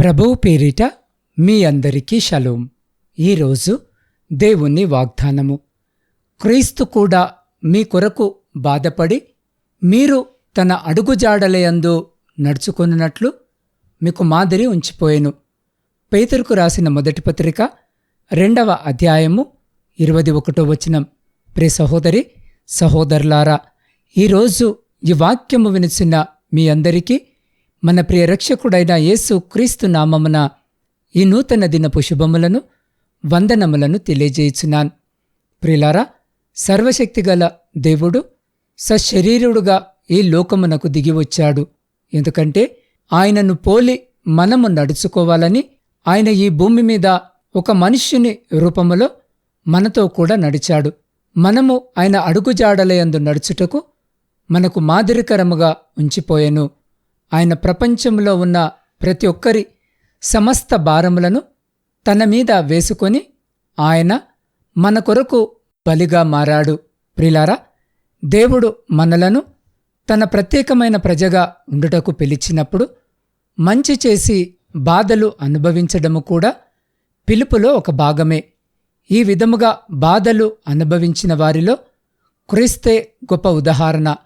ప్రభువు పేరిట మీ అందరికీ షలోం. ఈరోజు దేవుని వాగ్దానము. క్రీస్తు కూడా మీ కొరకు బాధపడి మీరు తన అడుగుజాడలయందు నడుచుకొనున్నట్లు మీకు మాదిరి ఉంచిపోయాను. పేతురుకు రాసిన మొదటి పత్రిక రెండవ అధ్యాయము ఇరవై ఒకటో వచనం. ప్రే సహోదరి సహోదరులారా ఈరోజు ఈ వాక్యము వినిచిన మీ అందరికీ మన ప్రియ రక్షకుడైన యేసు క్రీస్తు నామమున ఈ నూతన దినపు శుభములను వందనములను తెలియజేయుచున్నాను. ప్రిలారా సర్వశక్తిగల దేవుడు సశరీరుడుగా ఈ లోకమునకు దిగివచ్చాడు ఎందుకంటే ఆయనను పోలి మనము నడుచుకోవాలని ఆయన ఈ భూమి మీద ఒక మనుష్యుని రూపములో మనతో కూడా నడిచాడు. మనము ఆయన అడుగుజాడలయందు నడుచుటకు మనకు మాదిరికరముగా ఉంచిపోయెను. ఆయన ప్రపంచంలో ఉన్న ప్రతి ఒక్కరి సమస్త భారములను తన మీద వేసుకొని ఆయన మన కొరకు బలిగా మారాడు. ప్రిలారా దేవుడు మనలను తన ప్రత్యేకమైన ప్రజగా ఉండుటకు పిలిచినప్పుడు మంచి చేసి బాధలు అనుభవించడము కూడా పిలుపులో ఒక భాగమే. ఈ విధముగా బాధలు అనుభవించిన వారిలో క్రీస్తే గొప్ప ఉదాహరణ.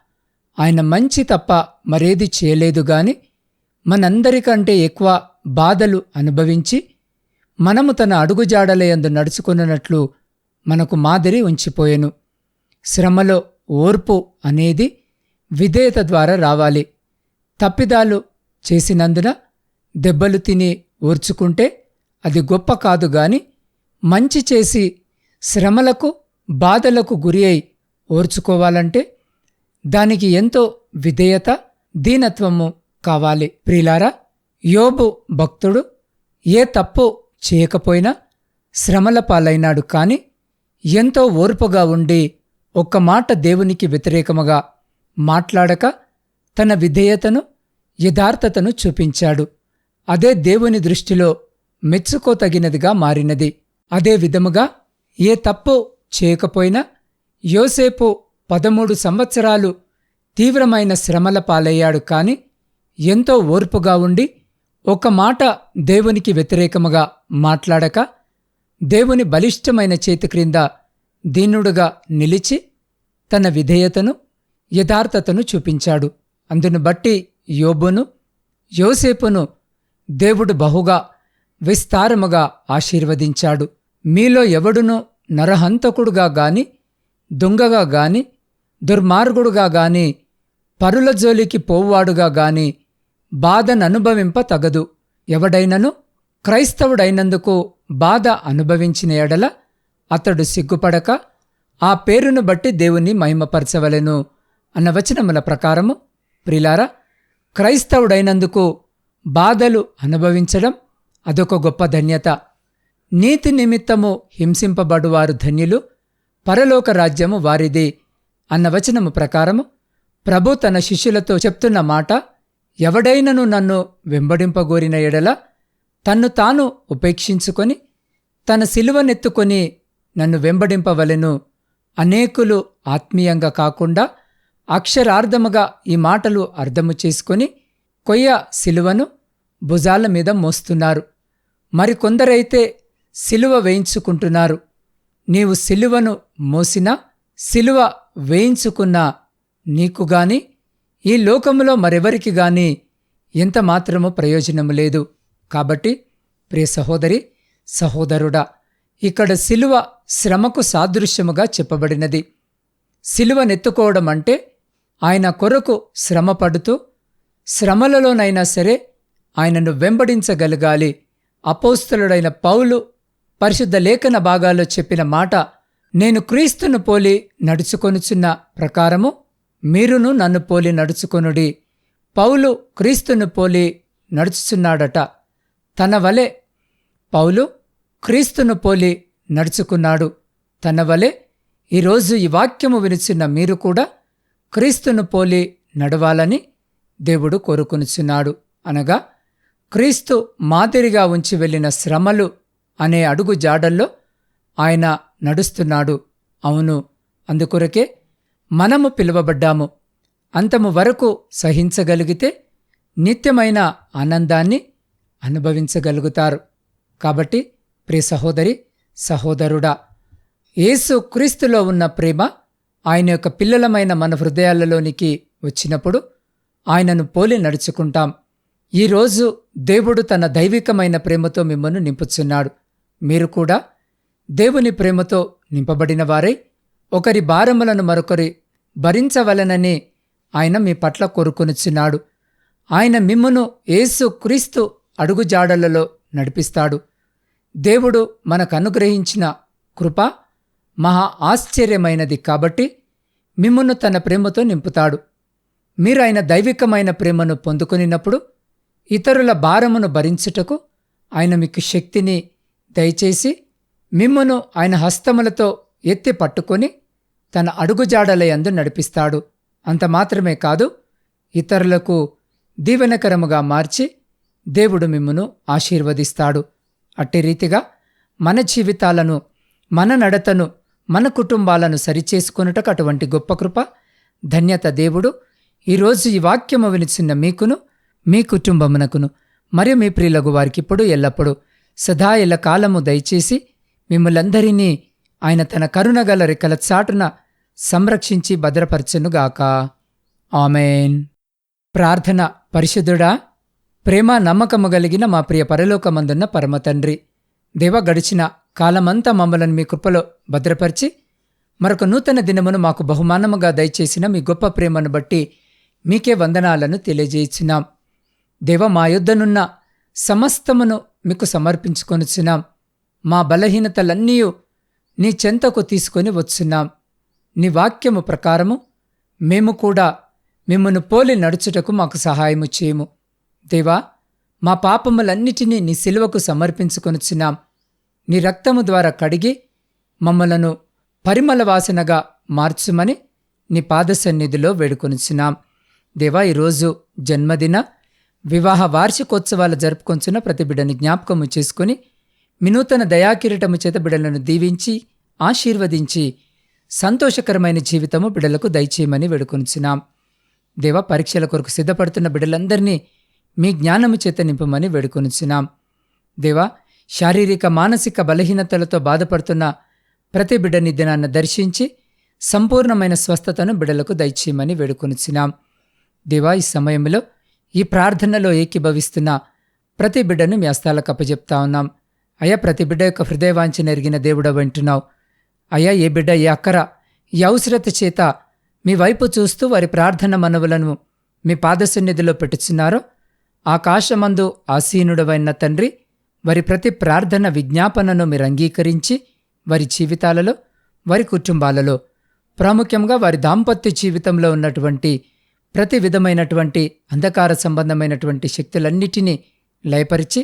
ఆయన మంచి తప్ప మరేది చేయలేదు గాని మనందరికంటే ఎక్కువ బాధలు అనుభవించి మనము తన అడుగుజాడలయందు నడుచుకున్నట్లు మనకు మాదిరి ఉంచిపోయెను. శ్రమలో ఓర్పు అనేది విధేయత ద్వారా రావాలి. తప్పిదాలు చేసినందున దెబ్బలు తిని ఓర్చుకుంటే అది గొప్ప కాదు గాని మంచి చేసి శ్రమలకు బాధలకు గురి అయి ఓర్చుకోవాలంటే దానికి ఎంతో విధేయత దీనత్వము కావాలి. ప్రిలారా యోబు భక్తుడు ఏ తప్పు చేయకపోయినా శ్రమల పాలైనాడు కాని ఎంతో ఓర్పుగా ఉండి ఒక్క మాట దేవునికి వ్యతిరేకముగా మాట్లాడక తన విధేయతను యథార్థతను చూపించాడు. అదే దేవుని దృష్టిలో మెచ్చుకోతగినదిగా మారినది. అదే విధముగా ఏ తప్పు చేయకపోయినా యోసేపు పదమూడు సంవత్సరాలు తీవ్రమైన శ్రమల పాలయ్యాడు కాని ఎంతో ఓర్పుగా ఉండి ఒక మాట దేవునికి వ్యతిరేకముగా మాట్లాడక దేవుని బలిష్టమైన చేతి క్రింద దీనుడుగా నిలిచి తన విధేయతను యథార్థతను చూపించాడు. అందును బట్టి యోబును యోసేపును దేవుడు బహుగా విస్తారముగా ఆశీర్వదించాడు. మీలో ఎవడునూ నరహంతకుడుగా గాని దొంగగా గాని దుర్మార్గుడుగా గాని పరుల జోలికి పోవాడుగా గాని బాధననుభవింప తగదు. ఎవడైనను క్రైస్తవుడైనందుకు బాధ అనుభవించిన ఎడల అతడు సిగ్గుపడక ఆ పేరును బట్టి దేవుని మహిమపరచవలెను అన్న వచనముల ప్రకారము. ప్రిలారా క్రైస్తవుడైనందుకు బాధలు అనుభవించడం అదొక గొప్ప ధన్యత. నీతి నిమిత్తము హింసింపబడువారు ధన్యులు పరలోక రాజ్యము వారిది. అన్న వచనము ప్రకారము ప్రభు తన శిష్యులతో చెప్తున్న మాట ఎవడైనను నన్ను వెంబడింపగోరిన ఎడల తన్ను తాను ఉపేక్షించుకొని తన సిలువనెత్తుకొని నన్ను వెంబడింపవలెను అనేకులు ఆత్మీయంగా కాకుండా అక్షరార్థముగా ఈ మాటలు అర్థము చేసుకొని కొయ్య సిలువను భుజాల మీద మోస్తున్నారు. మరికొందరైతే సిలువ వేయించుకుంటున్నారు. నీవు సిలువను మోసినా సిలువ వేయించుకున్నా నీకు గాని ఈ లోకములో మరెవరికి గాని ఎంత మాత్రము ప్రయోజనము లేదు. కాబట్టి ప్రియ సహోదరి సహోదరుడా ఇక్కడ సిలువ శ్రమకు సాదృశ్యముగా చెప్పబడినది. సిలువనెత్తుకోవడం అంటే ఆయన కొరకు శ్రమ పడుతూ శ్రమలలోనైనా సరే ఆయనను వెంబడించగలగాలి. అపోస్తులుడైన పౌలు పరిశుద్ధ లేఖన భాగాల్లో చెప్పిన మాట నేను క్రీస్తును పోలి నడుచుకొనుచున్న ప్రకారము మీరును నన్ను పోలి నడుచుకొనుడి. పౌలు క్రీస్తును పోలి నడుచుచున్నాడట. తన వలె పౌలు క్రీస్తును పోలి నడుచుకున్నాడు. తన వలె ఈరోజు ఈ వాక్యము వినిచున్న మీరు కూడా క్రీస్తును పోలి నడవాలని దేవుడు కోరుకునుచున్నాడు. అనగా క్రీస్తు మాదిరిగా ఉంచి వెళ్ళిన శ్రమలు అనే అడుగు జాడల్లో ఆయన నడుస్తున్నాడు. అవును అందుకొరకే మనము పిలువబడ్డాము. అంతము వరకు సహించగలిగితే నిత్యమైన ఆనందాన్ని అనుభవించగలుగుతారు. కాబట్టి ప్రియ సహోదరి సహోదరుడా యేసు క్రీస్తులో ఉన్న ప్రేమ ఆయన యొక్క పిల్లలమైన మన హృదయాలలోనికి వచ్చినప్పుడు ఆయనను పోలి నడుచుకుంటాం. ఈరోజు దేవుడు తన దైవికమైన ప్రేమతో మిమ్మల్ని నింపుచున్నాడు. మీరు కూడా దేవుని ప్రేమతో నింపబడిన వారై ఒకరి భారములను మరొకరి భరించవలనని ఆయన మీ పట్ల కోరుకొనిచ్చినాడు ఆయన మిమ్మును యేసు క్రీస్తు అడుగుజాడలలో నడిపిస్తాడు. దేవుడు మనకు అనుగ్రహించిన కృప మహా ఆశ్చర్యమైనది కాబట్టి మిమ్మును తన ప్రేమతో నింపుతాడు. మీరు ఆయన దైవికమైన ప్రేమను పొందుకునినప్పుడు ఇతరుల భారమును భరించుటకు ఆయన మీకు శక్తిని దయచేసి మిమ్మును ఆయన హస్తములతో ఎత్తి పట్టుకొని తన అడుగుజాడలయందు నడిపిస్తాడు. అంత మాత్రమే కాదు ఇతరులకు దీవెనకరముగా మార్చి దేవుడు మిమ్మును ఆశీర్వదిస్తాడు. అట్టి రీతిగా మన జీవితాలను మన నడతను మన కుటుంబాలను సరిచేసుకొనుటకు అటువంటి గొప్ప కృప ధన్యత దేవుడు ఈరోజు ఈ వాక్యము వినిచిన్న మీకును మీ కుటుంబమునకును మరియు మీ ప్రియులకు వారికిప్పుడు ఎల్లప్పుడూ సదా ఎల్ల కాలము దయచేసి మిమ్మలందరినీ ఆయన తన కరుణగల రెక్కల చాటున సంరక్షించి భద్రపరచునుగాక. ఆమెన్. ప్రార్థన పరిశుద్ధుడా ప్రేమ నమ్మకము కలిగిన మా ప్రియ పరలోకమందున్న పరమతండ్రి దేవ గడిచిన కాలమంతా మమ్మలను మీ కృపలో భద్రపరిచి మరొక నూతన దినమును మాకు బహుమానముగా దయచేసిన మీ గొప్ప ప్రేమను బట్టి మీకే వందనాలను తెలియజేయించినాం దేవ మా యుద్ధనున్న సమస్తమును మీకు సమర్పించుకొనిచున్నాం. మా బలహీనతలన్నీ నీ చెంతకు తీసుకొని వచ్చున్నాం. నీ వాక్యము ప్రకారము మేము కూడా మిమ్మను పోలి నడుచుటకు మాకు సహాయము చేయము. దేవా మా పాపములన్నిటినీ నీ సిలువకు సమర్పించుకొనుచున్నాం నీ రక్తము ద్వారా కడిగి మమ్మలను పరిమళ వాసనగా మార్చుమని నీ పాద సన్నిధిలో వేడుకొనుచున్నాం దేవా ఈరోజు జన్మదిన వివాహ వార్షికోత్సవాలు జరుపుకొంచున్న ప్రతి బిడ్డని జ్ఞాపకము చేసుకుని వినూతన దయాకిరీటము చేత బిడలను దీవించి ఆశీర్వదించి సంతోషకరమైన జీవితము బిడ్డలకు దయచేయమని వేడుకొనిచున్నాం. దేవ పరీక్షల కొరకు సిద్ధపడుతున్న బిడ్డలందరినీ మీ జ్ఞానము చేత నింపమని వేడుకొనిచున్నాం. దేవా శారీరక మానసిక బలహీనతలతో బాధపడుతున్న ప్రతి బిడ్డని దినాన్ని దర్శించి సంపూర్ణమైన స్వస్థతను బిడలకు దయచేయమని వేడుకొనిచున్నాం. దేవా ఈ సమయంలో ఈ ప్రార్థనలో ఏకీభవిస్తున్న ప్రతి బిడ్డను మీ అస్తాలకు అప్పజెప్తా ఉన్నాం. అయ్యా ప్రతి బిడ్డ యొక్క హృదయవాంఛన ఎరిగిన దేవుడ వింటున్నావు అయ్యా ఏ బిడ్డ ఏ అక్కర ఈ అవసరత చేత మీ వైపు చూస్తూ వారి ప్రార్థన మనవులను మీ పాదసన్నిధిలో పెట్టుచున్నారో ఆకాశమందు ఆసీనుడవైన తండ్రి వారి ప్రతి ప్రార్థన విజ్ఞాపనను మీరు అంగీకరించి వారి జీవితాలలో వారి కుటుంబాలలో ప్రాముఖ్యంగా వారి దాంపత్య జీవితంలో ఉన్నటువంటి ప్రతి విధమైనటువంటి అంధకార సంబంధమైనటువంటి శక్తులన్నిటినీ లయపరిచి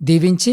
దీవించి